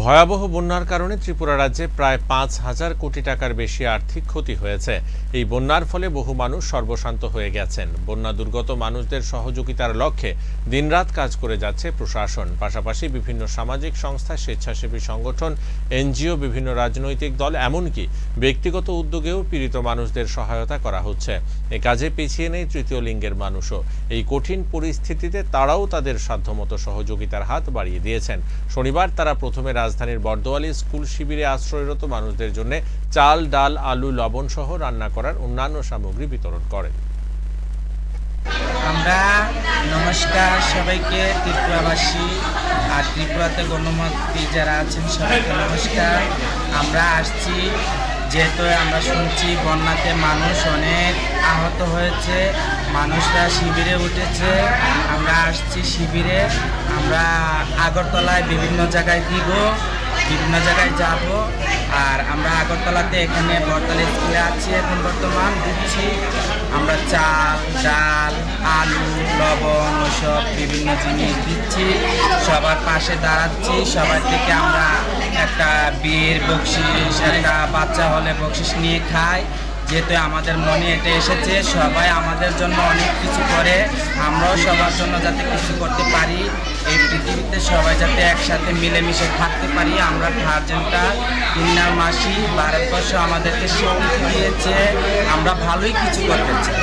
ভয়াবহ বন্যার কারণে ত্রিপুরা রাজ্যে প্রায় পাঁচ হাজার কোটি টাকার বেশি আর্থিক ক্ষতি হয়েছে। এই বন্যার ফলে বহু মানুষ সর্বশান্ত হয়ে গেছেন। বন্যা দুর্গত মানুষদের সহযোগিতার লক্ষ্যে দিনরাত কাজ করে যাচ্ছে প্রশাসন। পাশাপাশি বিভিন্ন সামাজিক সংস্থা, স্বেচ্ছাসেবী সংগঠন, এনজিও, বিভিন্ন রাজনৈতিক দল, এমনকি ব্যক্তিগত উদ্যোগেও পীড়িত মানুষদের সহায়তা করা হচ্ছে। এ কাজে পিছিয়ে নেই তৃতীয় লিঙ্গের মানুষও। এই কঠিন পরিস্থিতিতে তারাও তাদের সাধ্যমতো সহযোগিতার হাত বাড়িয়ে দিয়েছেন। শনিবার তারা প্রথমে রাজধানীর বর্দোয়ালি স্কুল শিবিরে আশ্রয়রত মানুষদের জন্য চাল, ডাল, আলু, লবণ সহ রান্না করার অন্যান্য সামগ্রী বিতরণ করেন। আমরা নমস্কার সবাইকে, ত্রিপুরাবাসী আর ত্রিপুরাতে গণমন্ত্রী যারা আছেন সবাইকে নমস্কার। আমরা আসছি, যেহেতু আমরা শুনছি বন্যাতে মানুষ অনেক আহত হয়েছে, মানুষরা শিবিরে উঠেছে। আসছি শিবিরে। আমরা আগরতলায় বিভিন্ন জায়গায় দিব, বিভিন্ন জায়গায় যাব। আর আমরা আগরতলাতে এখানে বর্তমানে স্কুলে আছি এখন বর্তমান, দিচ্ছি। আমরা চাল, ডাল, আলু, লবণ, ওসব বিভিন্ন জিনিস দিচ্ছি। সবার পাশে দাঁড়াচ্ছি। সবার থেকে আমরা একটা বীর বকশিস একটা বাচ্চা হলে বকশিস নিয়ে খাই। যেহেতু আমাদের মনে এটা এসেছে, সবাই আমাদের জন্য অনেক কিছু করে। আমরাও সবার জন্য যাতে কিছু করতে পারি। এই পৃথিবীতে সবাই যাতে একসাথে মিলেমিশে থাকতে পারি। আমরা গার্জেনটা কিন্নার মাসি, ভারতবর্ষ আমাদেরকে স্বীকৃতি দিয়েছে। আমরা ভালোই কিছু করতে চাই।